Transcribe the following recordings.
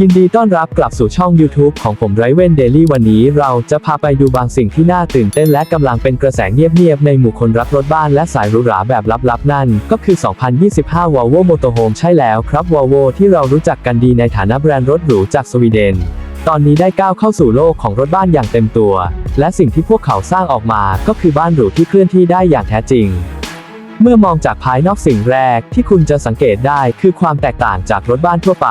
ยินดีต้อนรับกลับสู่ช่อง YouTube ของผมไรเวนเดลี่วันนี้เราจะพาไปดูบางสิ่งที่น่าตื่นเต้นและกำลังเป็นกระแสเงียบๆ ในหมู่คนรักรถบ้านและสายหรูหราแบบลับๆ นั่น ก็คือ 2025 Volvo Motorhome ใช่แล้วครับ Volvo ที่เรารู้จักกันดีในฐานะแบรนด์รถหรูจากสวีเดน ตอนนี้ได้ก้าวเข้าสู่โลกของรถบ้านอย่างเต็มตัว และสิ่งที่พวกเขาสร้างออกมาก็คือบ้านหรูที่เคลื่อนที่ได้อย่างแท้จริง เมื่อมองจากภายนอกสิ่งแรกที่คุณจะสังเกตได้คือความแตกต่างจากรถบ้านทั่วไป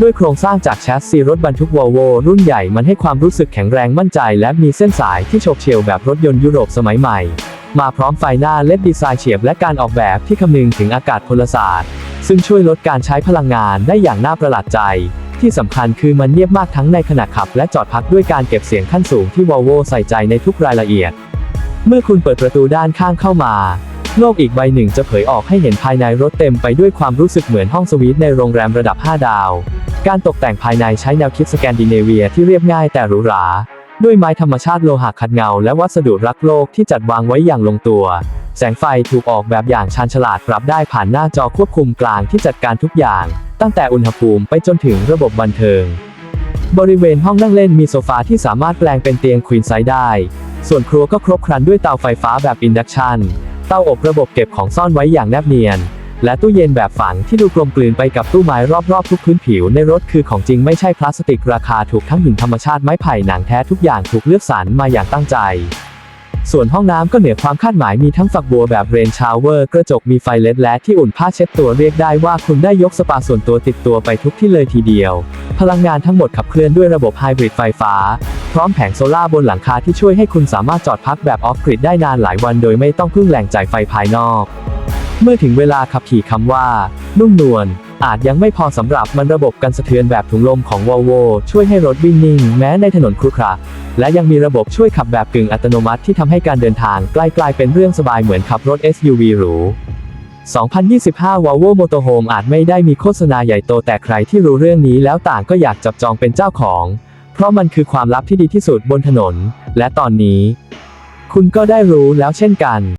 ด้วยโครงสร้างจากแชสซีรถบรรทุกวอลโวรุ่นใหญ่มันให้ความรู้สึกแข็งแรงมั่นใจ และมีเส้นสายที่โฉบเฉี่ยวแบบรถยนต์ยุโรปสมัยใหม่ มาพร้อมไฟหน้าเล็ดดีไซน์เฉียบและการออกแบบที่คำนึงถึงอากาศพลศาสตร์ ซึ่งช่วยลดการใช้พลังงานได้อย่างน่าประหลาดใจ ที่สำคัญคือมันเงียบมากทั้งในขณะขับ และจอดพักด้วยการเก็บเสียงขั้นสูงที่วอลโวใส่ใจในทุกรายละเอียด เมื่อคุณเปิดประตูด้านข้างเข้ามา โลกอีกใบหนึ่งจะเผยออกให้เห็นภายในรถเต็มไปด้วยความรู้สึกเหมือนห้องสวีทในโรงแรมระดับ 5 ดาว การตกแต่งภายในใช้แนวคิดสแกนดิเนเวียที่เรียบง่ายแต่หรูหรา ด้วยไม้ธรรมชาติโลหะขัดเงาและวัสดุรักโลกที่จัดวางไว้อย่างลงตัว แสงไฟถูกออกแบบอย่างชาญฉลาดปรับได้ผ่านหน้าจอควบคุมกลางที่จัดการทุกอย่าง ตั้งแต่อุณหภูมิไปจนถึงระบบบันเทิง บริเวณห้องนั่งเล่นมีโซฟาที่สามารถแปลงเป็นเตียงควีนไซส์ได้ ส่วนครัวก็ครบครันด้วยเตาไฟฟ้าแบบอินดักชัน เตาอบระบบเก็บของซ่อนไว้อย่างแนบเนียน และตู้เย็นแบบฝังที่ดูกลมกลืนไปกับตู้ไม้รอบๆ ทุกพื้นผิวในรถคือของจริงไม่ใช่พลาสติกราคาถูกทั้งหินธรรมชาติไม้ไผ่หนังแท้ทุกอย่างถูกเลือกสรรมาอย่างตั้งใจ ส่วนห้องน้ำก็เหนือความคาดหมายมีทั้งฝักบัวแบบเรนชาวเวอร์ กระจกมีไฟเลดและที่อุ่นผ้าเช็ดตัวเรียกได้ว่าคุณได้ยกสปาส่วนตัวติดตัวไปทุกที่เลยทีเดียว พลังงานทั้งหมดขับเคลื่อนด้วยระบบไฮบริดไฟฟ้า พร้อมแผงโซล่าร์บนหลังคาที่ช่วยให้คุณสามารถจอดพักแบบออฟกริดได้นานหลายวันโดยไม่ต้องพึ่งแหล่งจ่ายไฟภายนอก เมื่อถึงเวลาขับขี่คำว่า นุ่มนวล อาจยังไม่พอสำหรับมันระบบกันสะเทือนแบบถุงลมของ Volvo ช่วยให้รถวิ่งนิ่ง แม้ในถนนครุขระและยังมีระบบช่วยขับแบบกึ่งอัตโนมัติที่ทำให้การเดินทางใกล้กลายเป็นเรื่องสบายเหมือนขับรถ SUV หรู2025 Volvo Motorhome อาจไม่ได้มีโฆษณาใหญ่โตแต่ใครที่รู้เรื่องนี้แล้วต่างก็อยากจับจองเป็นเจ้าของ เพราะมันคือความลับที่ดีที่สุดบนถนน และตอนนี้ คุณก็ได้รู้แล้วเช่นกัน